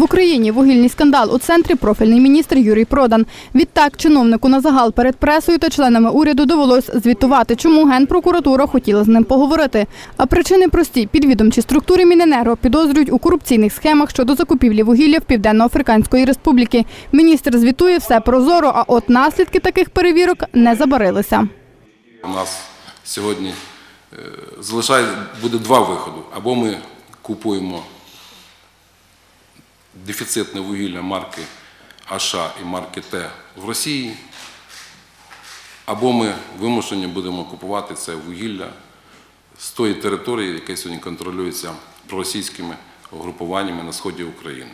В Україні вугільний скандал у центрі профільний міністр Юрій Продан. Відтак чиновнику на загал перед пресою та членами уряду довелось звітувати, чому генпрокуратура хотіла з ним поговорити. А причини прості: підвідомчі структури Міненерго підозрюють у корупційних схемах щодо закупівлі вугілля в Південно-Африканської Республіки. Міністр звітує все прозоро, а от наслідки таких перевірок не забарилися. У нас сьогодні е, залишає буде два виходи. Або ми купуємо дефіцитне вугілля марки АШ і марки Т в Росії, або ми вимушені будемо купувати це вугілля з тої території, яка сьогодні контролюється проросійськими угрупуваннями на сході України.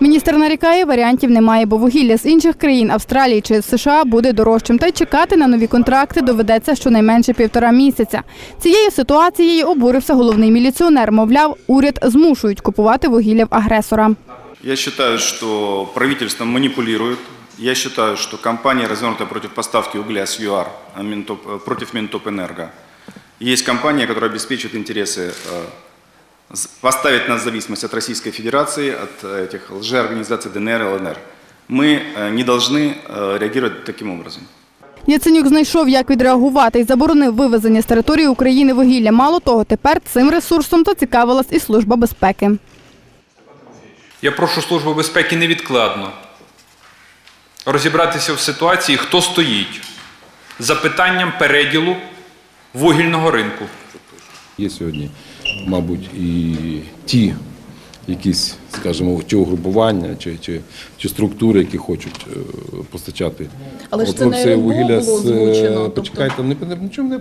Міністр нарікає, варіантів немає, бо вугілля з інших країн Австралії чи з США буде дорожчим. Та й чекати на нові контракти доведеться щонайменше півтора місяця. Цією ситуацією обурився головний міліціонер. Мовляв, уряд змушують купувати вугілля в агресора. Я считаю, что правительство манипулирует. Я считаю, что компания, развернутая против поставки угля с ЮАР а Минтоп- э, против Минтопэнерго, есть компания, которая обеспечивает интересы, э, с- поставить нас в зависимость от Российской Федерации, от э, этих лжеорганизаций ДНР и ЛНР. Мы э, не должны э, реагировать таким образом. Яценюк знайшов, як відреагувати і заборонив вивезення з території України вугілля. Мало того, тепер цим ресурсом зацікавилась і служба безпеки. Я прошу Службу безпеки невідкладно розібратися в ситуації, хто стоїть за питанням переділу вугільного ринку. Є сьогодні, мабуть, і ті якісь, скажімо, чи угрупування, чи, чи, чи структури, які хочуть е, постачати. Але ж це не вугілля було з е, озвучено, тобто- почекайте, не, нічого не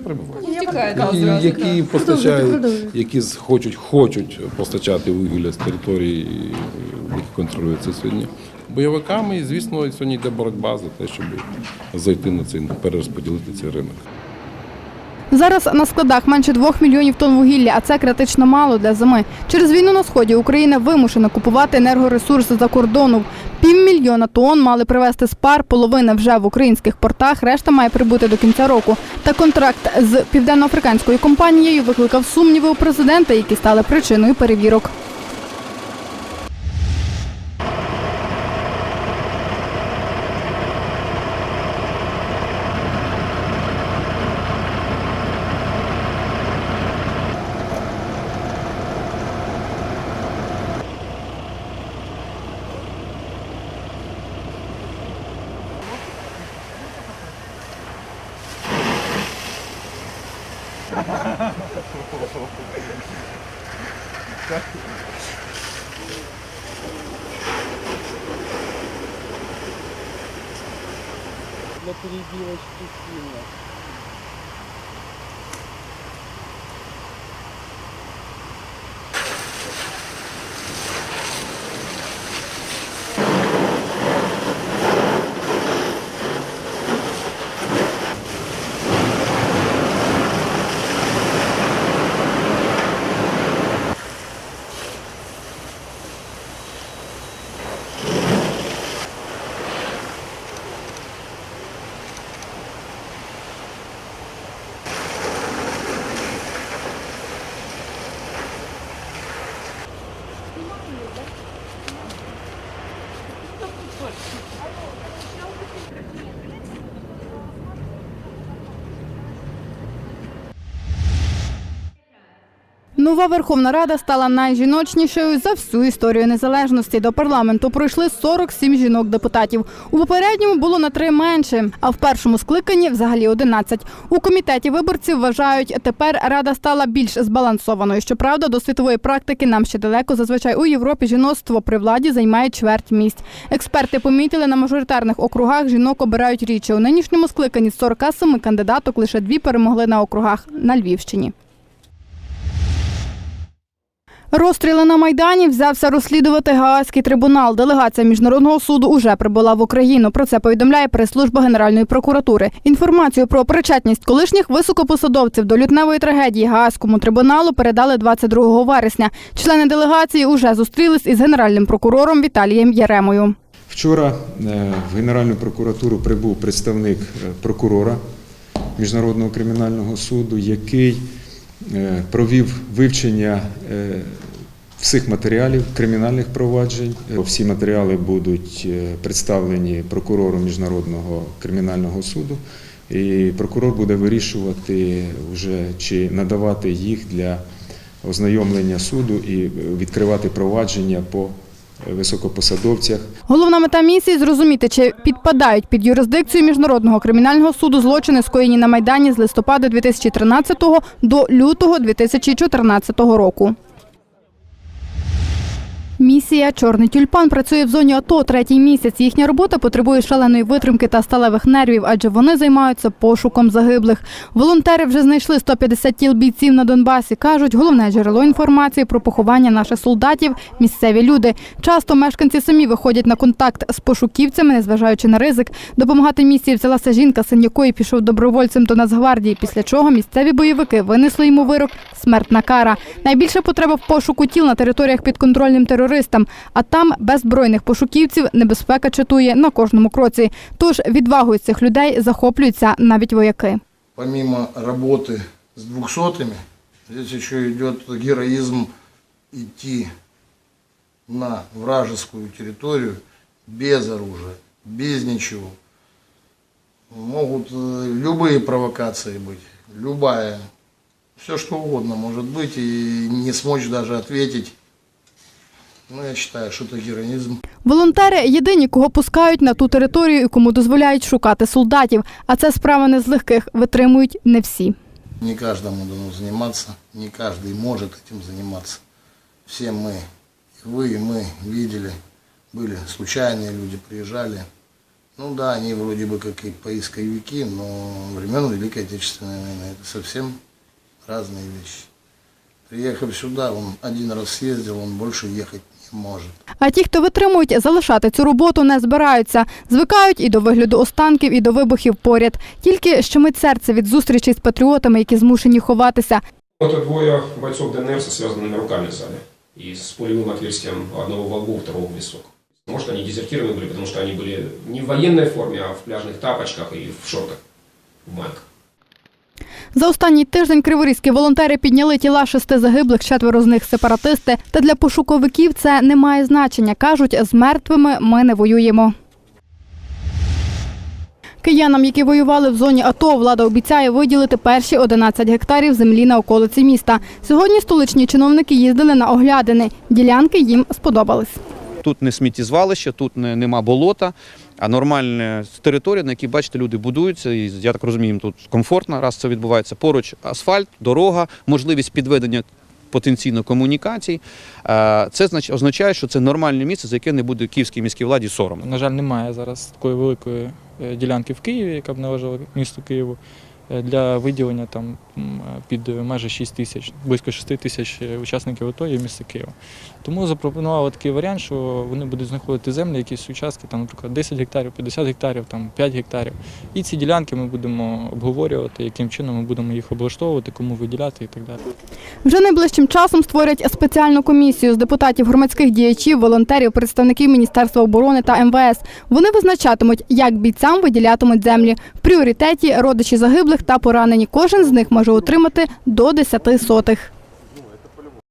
Які, які постачають, які хочуть, хочуть постачати вугілля з території, е, які контролюються сьогодні бойовиками. І, звісно, сьогодні йде боротьба за те, щоб зайти на цей перерозподілити цей ринок. Зараз на складах менше двох мільйонів тонн вугілля, а це критично мало для зими. Через війну на сході Україна вимушена купувати енергоресурси за кордону. Півмільйона тонн мали привезти з пар, половина вже в українських портах, решта має прибути до кінця року. Та контракт з південноафриканською компанією викликав сумніви у президента, які стали причиною перевірок. Для перебивочки сильно. Нова Верховна Рада стала найжіночнішою за всю історію незалежності. До парламенту пройшли 47 жінок-депутатів. У попередньому було на три менше, а в першому скликанні взагалі 11. У комітеті виборців вважають, тепер рада стала більш збалансованою. Щоправда, до світової практики нам ще далеко. Зазвичай у Європі жіноцтво при владі займає чверть місць. Експерти помітили, на мажоритарних округах жінок обирають рідше. У нинішньому скликанні з 47 кандидаток лише дві перемогли на округах на Львівщині. Розстріли на майдані взявся розслідувати Гаазький трибунал. Делегація міжнародного суду уже прибула в Україну. Про це повідомляє прес-служба Генеральної прокуратури. Інформацію про причетність колишніх високопосадовців до лютневої трагедії Гаазькому трибуналу передали 22 вересня. Члени делегації уже зустрілись із генеральним прокурором Віталієм Яремою. Вчора е, в Генеральну прокуратуру прибув представник е, прокурора Міжнародного кримінального суду, який е, провів вивчення всіх матеріалів кримінальних проваджень. Е, Всі матеріали будуть е, представлені прокурору Міжнародного кримінального суду, і прокурор буде вирішувати вже чи надавати їх для ознайомлення суду і е, відкривати провадження по високопосадовцях Головна мета місії зрозуміти, чи підпадають під юрисдикцію міжнародного кримінального суду злочини, скоєні на майдані з листопада 2013 до лютого 2014 року. Місія Чорний тюльпан працює в зоні АТО третій місяць. Їхня робота потребує шаленої витримки та сталевих нервів, адже вони займаються пошуком загиблих. Волонтери вже знайшли 150 тіл бійців на Донбасі. кажуть, головне джерело інформації про поховання наших солдатів місцеві люди. Часто мешканці самі виходять на контакт з пошуківцями, незважаючи на ризик. Допомагати місії взялася жінка, син якої пішов добровольцем до Нацгвардії. Після чого місцеві бойовики винесли йому вирок смертна кара. Найбільша потреба в пошуку тіл на територіях підконтрольним терористам А там без збройних пошуківців небезпека чатує на кожному кроці. Тож відвагою цих людей захоплюються навіть вояки. помимо работы с двухсотыми, здесь еще идет героизм идти на вражескую территорию без оружия, без ничего. Могут э, любые провокации быть, любая, все что угодно может быть, и не смочь даже ответить. Ну, я считаю, что это героизм. Волонтери єдині, кого пускають на ту територію і кому дозволяють шукати солдатів. А це справа не з легких. Витримують не всі. Не каждому дано заниматься, не каждый может этим заниматься. Все мы, и вы, и мы видели, были случайные люди, приезжали. Ну да, они вроде бы как и поисковики, но времен Великой Отечественной войны это совсем разные вещи. Приехав сюда, он один раз съездил, он больше ехать не может. А ті, хто витримують, залишати цю роботу не збираються. Звикають і до вигляду останків, і до вибухів поряд. Тільки щемить серце від зустрічей з патріотами, які змушені ховатися. Это двое бойцов ДНР со связанными руками в зале. И с пулевым отверстием одного в лбу, второго в висок. Может, они дезертированы были, потому что они были не в военной форме, а в пляжных тапочках и в шортах, в майках. За останній тиждень криворізькі волонтери підняли тіла шести загиблих, четверо з них сепаратисти. Та для пошуковиків це не має значення. кажуть, з мертвими ми не воюємо. Киянам, які воювали в зоні АТО, влада обіцяє виділити перші 11 гектарів землі на околиці міста. Сьогодні столичні чиновники їздили на оглядини. Ділянки їм сподобались. Тут не сміттєзвалище, тут нема болота, а нормальна територія, на якій, бачите, люди будуються. І я так розумію, їм тут комфортно, раз це відбувається. Поруч асфальт, дорога, можливість підведення потенційно комунікацій. Це знач- означає, що це нормальне місце, за яке не буде київській міській владі соромно. На жаль, немає зараз такої великої е, ділянки в Києві, яка б належала місту Києву, для виділення там під майже 6 тисяч, близько 6 тисяч е, учасників АТО є місто Києва. Тому запропонували такий варіант, що вони будуть знаходити землі, якісь участки, там, наприклад, 10 гектарів, 50 гектарів, там 5 гектарів. І ці ділянки ми будемо обговорювати, яким чином ми будемо їх облаштовувати, кому виділяти і так далі. Вже найближчим часом створять спеціальну комісію з депутатів, громадських діячів, волонтерів, представників Міністерства оборони та МВС. Вони визначатимуть, як бійцям виділятимуть землі. В пріоритеті родичі загиблих та поранені. Кожен з них може отримати до 10 сотих.